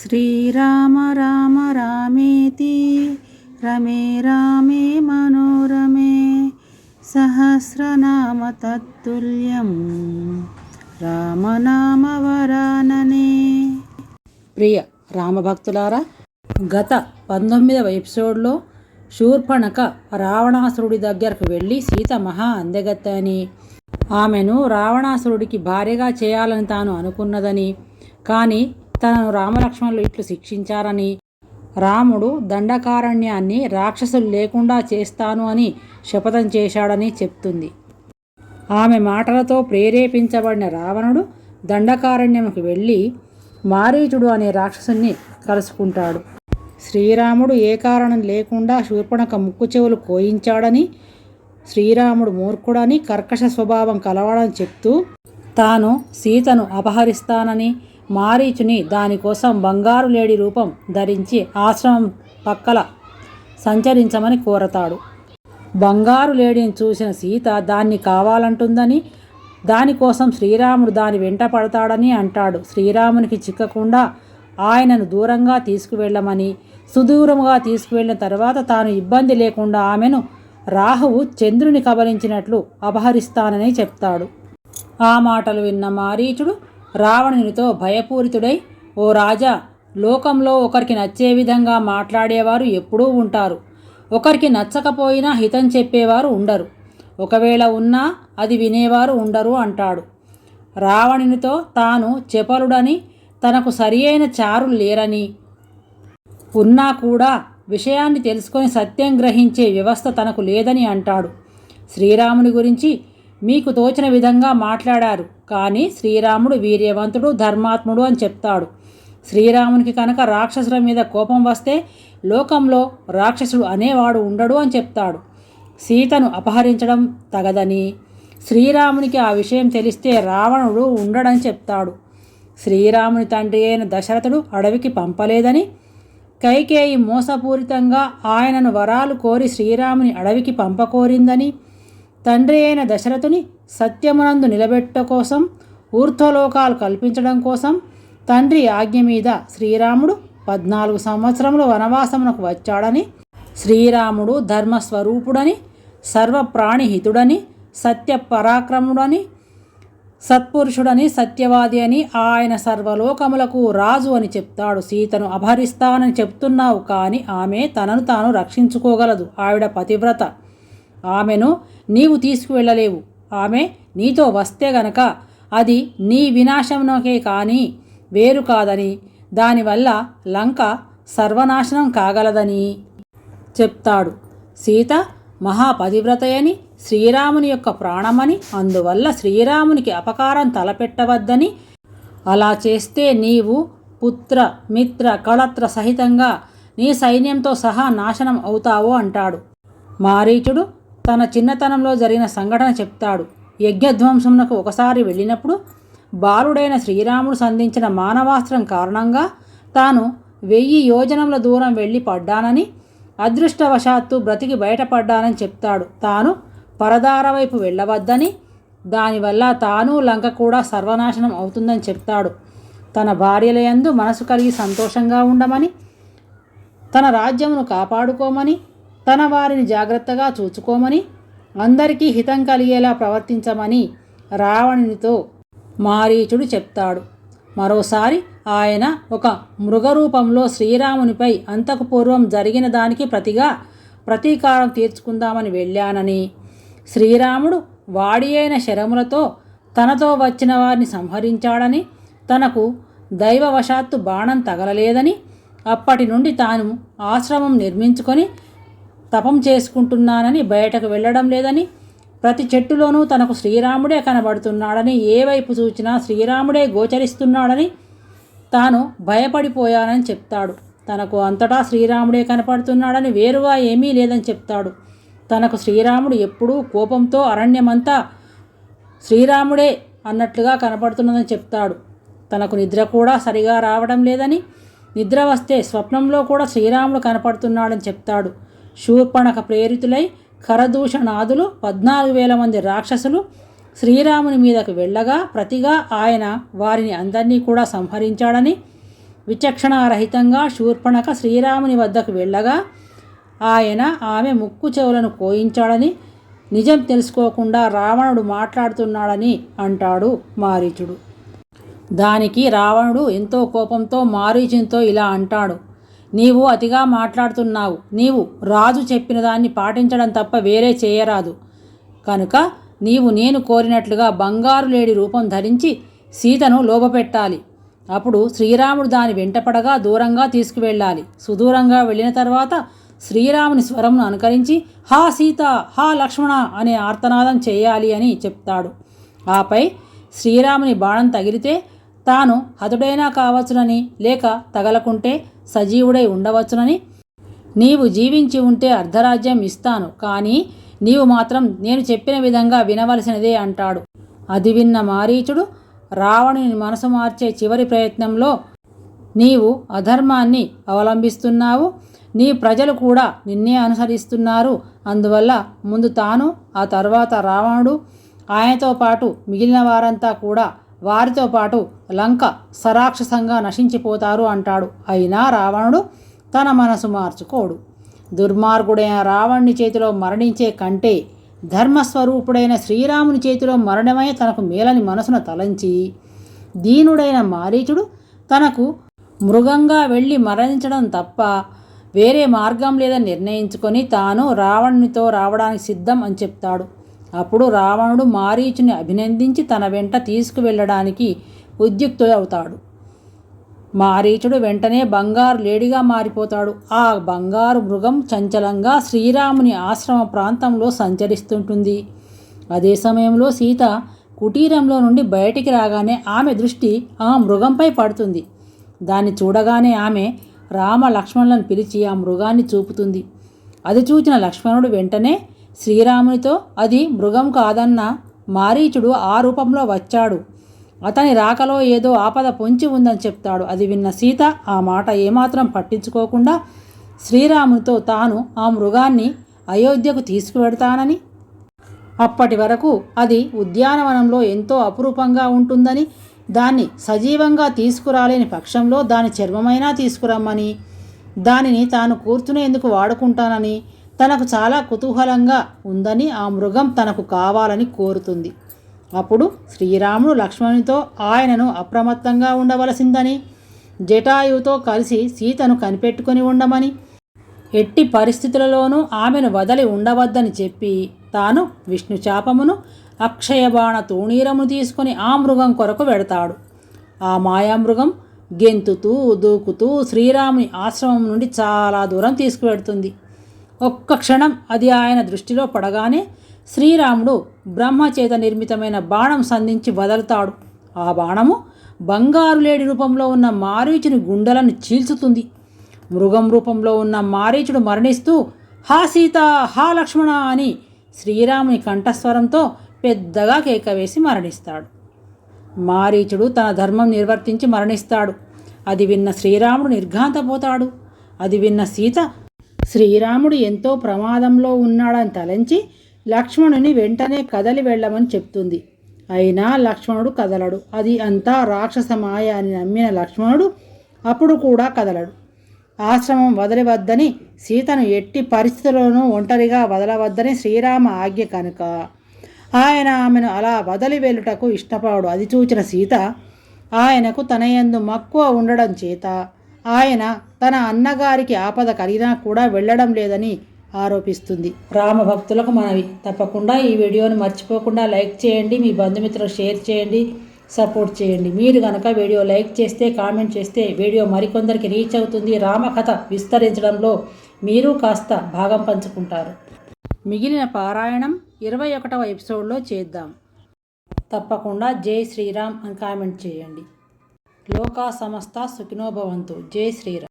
శ్రీరామ రామ రామేతి రమే రామే మనోరమే సహస్రనామ తత్తుల్యం రామనామ వరాననే. ప్రియ రామభక్తులారా గత పంతొమ్మిదవ ఎపిసోడ్లో శూర్పణక రావణాసురుడి దగ్గరకు వెళ్ళి సీత మహా అందగత్తని. ఆమెను రావణాసురుడికి భార్యగా చేయాలని తాను అనుకున్నదని కానీ తనను రామలక్ష్మణులు ఇట్లు శిక్షించారని రాముడు దండకారణ్యాన్ని రాక్షసులు లేకుండా చేస్తాను అని శపథం చేశాడని చెప్తుంది. ఆమె మాటలతో ప్రేరేపించబడిన రావణుడు దండకారణ్యంకి వెళ్ళి మారీచుడు అనే రాక్షసుని కలుసుకుంటాడు. శ్రీరాముడు ఏ కారణం లేకుండా శూర్పణక ముక్కు చెవులు కోయించాడని శ్రీరాముడు మూర్ఖుడని కర్కశ స్వభావం కలవాడని చెప్తూ తాను సీతను అపహరిస్తానని మారీచుని దానికోసం బంగారు లేడి రూపం ధరించి ఆశ్రమం పక్కల సంచరించమని కోరతాడు. బంగారు లేడిని చూసిన సీత దాన్ని కావాలంటుందని దానికోసం శ్రీరాముడు దాని వెంట పడతాడని అంటాడు. శ్రీరామునికి చిక్కకుండా ఆయనను దూరంగా తీసుకువెళ్ళమని సుదూరముగా తీసుకువెళ్ళిన తర్వాత తాను ఇబ్బంది లేకుండా ఆమెను రాహువు చంద్రుని కబలించినట్లు అపహరిస్తానని చెప్తాడు. ఆ మాటలు విన్న మారీచుడు రావణునితో భయపూరితుడై ఓ రాజా లోకంలో ఒకరికి నచ్చే విధంగా మాట్లాడేవారు ఎప్పుడూ ఉంటారు. ఒకరికి నచ్చకపోయినా హితం చెప్పేవారు ఉండరు. ఒకవేళ ఉన్నా అది వినేవారు ఉండరు అంటాడు. రావణునితో తాను చెపలుడని తనకు సరియైన చారులు లేరని. ఉన్నా కూడా విషయాన్ని తెలుసుకొని సత్యం గ్రహించే వ్యవస్థ తనకు లేదని అంటాడు. శ్రీరాముని గురించి మీకు తోచిన విధంగా మాట్లాడారు. కానీ శ్రీరాముడు వీర్యవంతుడు ధర్మాత్ముడు అని చెప్తాడు. శ్రీరామునికి కనుక రాక్షసుల మీద కోపం వస్తే లోకంలో రాక్షసుడు అనేవాడు ఉండడు అని చెప్తాడు. సీతను అపహరించడం తగదని. శ్రీరామునికి ఆ విషయం తెలిస్తే రావణుడు ఉండడని చెప్తాడు. శ్రీరాముని తండ్రి అయిన దశరథుడు అడవికి పంపలేదని. కైకేయి మోసపూరితంగా ఆయనను వరాలు కోరి శ్రీరాముని అడవికి పంపకోరిందని తండ్రి అయిన దశరథుని సత్యమునందు నిలబెట్ట కోసం ఊర్ధ్వలోకాలు కల్పించడం కోసం తండ్రి ఆజ్ఞ మీద శ్రీరాముడు పద్నాలుగు సంవత్సరములు వనవాసమునకు వచ్చాడని శ్రీరాముడు ధర్మస్వరూపుడని సర్వప్రాణిహితుడని సత్య పరాక్రముడని సత్పురుషుడని సత్యవాది అని ఆయన సర్వలోకములకు రాజు అని చెప్తాడు. సీతను అపహరిస్తానని చెప్తున్నావు కానీ ఆమె తనను తాను రక్షించుకోగలదు. ఆవిడ పతివ్రత. ఆమెను నీవు తీసుకువెళ్ళలేవు. ఆమె నీతో వస్తే గనక అది నీ వినాశంలోకే కానీ వేరు కాదని దానివల్ల లంక సర్వనాశనం కాగలదని చెప్తాడు. సీత మహాపతివ్రతయని శ్రీరాముని యొక్క ప్రాణమని అందువల్ల శ్రీరామునికి అపకారం తలపెట్టవద్దని అలా చేస్తే నీవు పుత్ర మిత్ర కళత్ర సహితంగా నీ సైన్యంతో సహా నాశనం అవుతావు అంటాడు. మారీచుడు తన చిన్నతనంలో జరిగిన సంఘటన చెప్తాడు. యజ్ఞధ్వంసమునకు ఒకసారి వెళ్ళినప్పుడు బాలుడైన శ్రీరాముడు సంధించిన మానవాస్త్రం కారణంగా తాను వెయ్యి యోజనముల దూరం వెళ్ళి పడ్డానని అదృష్టవశాత్తు బ్రతికి బయటపడ్డానని చెప్తాడు. తాను పరదార వైపు వెళ్ళవద్దని దానివల్ల తాను లంక కూడా సర్వనాశనం అవుతుందని చెప్తాడు. తన భార్యలయందు మనసు కలిగి సంతోషంగా ఉండమని తన రాజ్యమును కాపాడుకోమని తన వారిని జాగ్రత్తగా చూచుకోమని అందరికీ హితం కలిగేలా ప్రవర్తించమని రావణునితో మారీచుడు చెప్తాడు. మరోసారి ఆయన ఒక మృగరూపంలో శ్రీరామునిపై అంతకు పూర్వం జరిగిన దానికి ప్రతిగా ప్రతీకారం తీర్చుకుందామని వెళ్ళానని. శ్రీరాముడు వాడి అయిన శరములతో తనతో వచ్చిన వారిని సంహరించాడని తనకు దైవవశాత్తు బాణం తగలలేదని అప్పటి నుండి తాను ఆశ్రమం నిర్మించుకొని తపం చేసుకుంటున్నానని బయటకు వెళ్ళడం లేదని ప్రతి చెట్టులోనూ తనకు శ్రీరాముడే కనబడుతున్నాడని ఏ వైపు చూచినా శ్రీరాముడే గోచరిస్తున్నాడని తాను భయపడిపోయానని చెప్తాడు. తనకు అంతటా శ్రీరాముడే కనపడుతున్నాడని వేరుగా ఏమీ లేదని చెప్తాడు. తనకు శ్రీరాముడు ఎప్పుడూ కోపంతో అరణ్యమంతా శ్రీరాముడే అన్నట్లుగా కనపడుతున్నదని చెప్తాడు. తనకు నిద్ర కూడా సరిగా రావడం లేదని నిద్ర వస్తే స్వప్నంలో కూడా శ్రీరాముడు కనపడుతున్నాడని చెప్తాడు. శూర్పణక ప్రేరితులై ఖరదూషణాదులు పద్నాలుగు వేల మంది రాక్షసులు శ్రీరాముని మీదకు వెళ్ళగా ప్రతిగా ఆయన వారిని అందరినీ కూడా సంహరించాడని విచక్షణారహితంగా శూర్పణక శ్రీరాముని వద్దకు వెళ్ళగా ఆయన ఆమె ముక్కు చెవులను కోయించాడని నిజం తెలుసుకోకుండా రావణుడు మాట్లాడుతున్నాడని అంటాడు మారీచుడు. దానికి రావణుడు ఎంతో కోపంతో మారీచునితో ఇలా అంటాడు నీవు అతిగా మాట్లాడుతున్నావు. నీవు రాజు చెప్పిన దాన్ని పాటించడం తప్ప వేరే చేయరాదు. కనుక నీవు నేను కోరినట్లుగా బంగారు లేడి రూపం ధరించి సీతను లోబపెట్టాలి అప్పుడు శ్రీరాముడు దాని వెంటపడగా దూరంగా తీసుకువెళ్ళాలి. సుదూరంగా వెళ్ళిన తర్వాత శ్రీరాముని స్వరంను అనుకరించి హా సీత హా లక్ష్మణ అనే ఆర్తనాదం చేయాలి అని చెప్తాడు. ఆపై శ్రీరాముని బాణం తగిలితే తాను హతుడైనా కావచ్చునని లేక తగలకుంటే సజీవుడై ఉండవచ్చునని. నీవు జీవించి ఉంటే అర్ధరాజ్యం ఇస్తాను కానీ నీవు మాత్రం నేను చెప్పిన విధంగా వినవలసినదే అంటాడు. అది విన్న మారీచుడు రావణుని మనసు మార్చే చివరి ప్రయత్నంలో నీవు అధర్మాన్ని అవలంబిస్తున్నావు నీ ప్రజలు కూడా నిన్నే అనుసరిస్తున్నారు అందువల్ల ముందు తాను ఆ తర్వాత రావణుడు ఆయనతో పాటు మిగిలిన వారంతా కూడా వారితో పాటు లంక సరాక్షసంగా నశించిపోతారు అంటాడు. అయినా రావణుడు తన మనసు మార్చుకోడు. దుర్మార్గుడైన రావణుని చేతిలో మరణించే కంటే ధర్మస్వరూపుడైన శ్రీరాముని చేతిలో మరణమై తనకు మేలని మనసును తలంచి దీనుడైన మారీచుడు తనకు మృగంగా వెళ్ళి మరణించడం తప్ప వేరే మార్గం లేదని నిర్ణయించుకొని తాను రావణునితో రావడానికి సిద్ధం అని చెప్తాడు. అప్పుడు రావణుడు మారీచుని అభినందించి తన వెంట తీసుకువెళ్ళడానికి ఉద్యుక్తుడవుతాడు. మారీచుడు వెంటనే బంగారు లేడిగా మారిపోతాడు. ఆ బంగారు మృగం చంచలంగా శ్రీరాముని ఆశ్రమ ప్రాంతంలో సంచరిస్తుంటుంది. అదే సమయంలో సీత కుటీరంలో నుండి బయటికి రాగానే ఆమె దృష్టి ఆ మృగంపై పడుతుంది. దాన్ని చూడగానే ఆమె రామ లక్ష్మణులను పిలిచి ఆ మృగాన్ని చూపుతుంది. అది చూచిన లక్ష్మణుడు వెంటనే శ్రీరామునితో అది మృగం కాదన్న మారీచుడు ఆ రూపంలో వచ్చాడు. అతని రాకలో ఏదో ఆపద పొంచి ఉందని చెప్తాడు. అది విన్న సీత ఆ మాట ఏమాత్రం పట్టించుకోకుండా శ్రీరామునితో తాను ఆ మృగాన్ని అయోధ్యకు తీసుకువెడతానని అప్పటి వరకు అది ఉద్యానవనంలో ఎంతో అపురూపంగా ఉంటుందని దాన్ని సజీవంగా తీసుకురాలేని పక్షంలో దాని చర్మమైనా తీసుకురమ్మని దానిని తాను కూర్చునేందుకు వాడుకుంటానని తనకు చాలా కుతూహలంగా ఉందని ఆ మృగం తనకు కావాలని కోరుతుంది. అప్పుడు శ్రీరాముడు లక్ష్మణునితో ఆయనను అప్రమత్తంగా ఉండవలసిందని జటాయువుతో కలిసి సీతను కనిపెట్టుకుని ఉండమని ఎట్టి పరిస్థితులలోనూ ఆమెను వదలి ఉండవద్దని చెప్పి తాను విష్ణు చాపమును అక్షయబాణ తూణీరము తీసుకుని ఆ మృగం కొరకు వెడతాడు. ఆ మాయామృగం గెంతుతూ దూకుతూ శ్రీరాముని ఆశ్రమం నుండి చాలా దూరం తీసుకువెడుతుంది. ఒక్క క్షణం అది ఆయన దృష్టిలో పడగానే శ్రీరాముడు బ్రహ్మచేత నిర్మితమైన బాణం సంధించి వదలుతాడు. ఆ బాణము బంగారు లేడి రూపంలో ఉన్న మారీచుని గుండెలను చీల్చుతుంది. మృగం రూపంలో ఉన్న మారీచుడు మరణిస్తూ హా సీత హా లక్ష్మణ అని శ్రీరాముని కంఠస్వరంతో పెద్దగా కేక వేసి మరణిస్తాడు. మారీచుడు తన ధర్మం నిర్వర్తించి మరణిస్తాడు. అది విన్న శ్రీరాముడు నిర్ఘాంతపోతాడు. అది విన్న సీత శ్రీరాముడు ఎంతో ప్రమాదంలో ఉన్నాడని తలంచి లక్ష్మణుని వెంటనే కదలి వెళ్ళమని చెప్తుంది. అయినా లక్ష్మణుడు కదలడు. అది అంతా రాక్షస మాయ అని నమ్మిన లక్ష్మణుడు అప్పుడు కూడా కదలడు. ఆశ్రమం వదలవద్దని సీతను ఎట్టి పరిస్థితుల్లోనూ ఒంటరిగా వదలవద్దని శ్రీరామ ఆజ్ఞ కనుక. ఆయన ఆమెను అలా వదలి వెళ్ళుటకు ఇష్టపడు అది చూచిన సీత ఆయనకు తన యందు మక్కువ ఉండడం చేత ఆయన తన అన్నగారికి ఆపద కలిగినా కూడా వెళ్ళడం లేదని ఆరోపిస్తుంది. రామ భక్తులకు మనవి. తప్పకుండా ఈ వీడియోని మర్చిపోకుండా లైక్ చేయండి మీ బంధుమిత్రులకు షేర్ చేయండి సపోర్ట్ చేయండి. మీరు కనుక వీడియో లైక్ చేస్తే కామెంట్ చేస్తే వీడియో మరికొందరికి రీచ్ అవుతుంది. రామకథ విస్తరించడంలో మీరు కాస్త భాగం పంచుకుంటారు. మిగిలిన పారాయణం ఇరవై ఒకటవ ఎపిసోడ్లో చేద్దాం. తప్పకుండా జై శ్రీరామ్ అని కామెంట్ చేయండి. లోకా సమస్త సుఖినోభవంతు జై శ్రీరామ్